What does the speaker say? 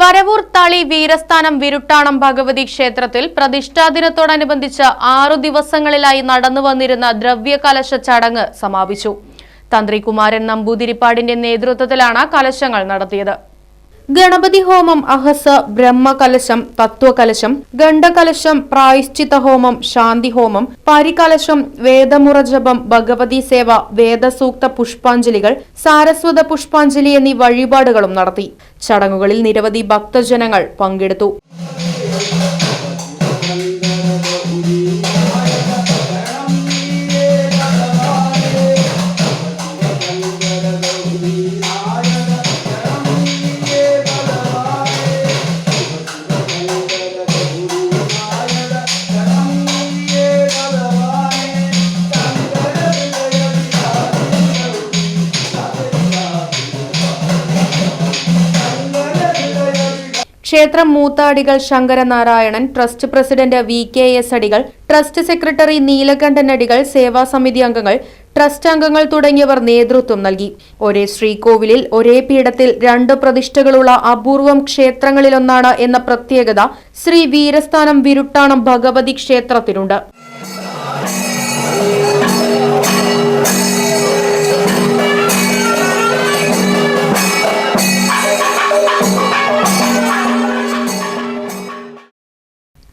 Varavoor Thali Veerasthanam Viruttanam Bhagavathi ക്ഷേത്രത്തിൽ പ്രതിഷ്ഠാ ദിനത്തോടനുബന്ധിച്ച് ആറു ദിവസങ്ങളിലായി നടന്നു വന്നിരുന്ന ദ്രവ്യകലശ ചടങ്ങ് സമാപിച്ചു. തന്ത്രി കുമാരൻ നമ്പൂതിരിപ്പാടിന്റെ നേതൃത്വത്തിലാണ് കലശങ്ങൾ നടത്തിയത്. ഗണപതി ഹോമം അഹസ ബ്രഹ്മകലശം തത്വകലശം ഗണ്ഡകലശം പ്രായശ്ചിത്ത ഹോമം ശാന്തി ഹോമം പരികലശം വേദമുറജപം ഭഗവതി സേവ വേദസൂക്ത പുഷ്പാഞ്ജലികൾ സാരസ്വത പുഷ്പാഞ്ജലി എന്നീ വഴിപാടുകളും നടത്തി. ചടങ്ങുകളിൽ നിരവധി ഭക്തജനങ്ങൾ പങ്കെടുത്തു. ക്ഷേത്രം മൂത്താടികൾ Sankaranarayanan trust president V K S Adikal trust secretary Neelakantan Adikal സേവാസമിതി അംഗങ്ങൾ ട്രസ്റ്റ് അംഗങ്ങൾ തുടങ്ങിയവർ നേതൃത്വം നൽകി. ഒരേ ശ്രീകോവിലിൽ ഒരേ പീഠത്തിൽ രണ്ട് പ്രതിഷ്ഠകളുള്ള അപൂർവം ക്ഷേത്രങ്ങളിലൊന്നാണ് എന്ന പ്രത്യേകത ശ്രീ വീരസ്ഥാനം വിരുട്ടാണം ഭഗവതി ക്ഷേത്രത്തിനുണ്ട്.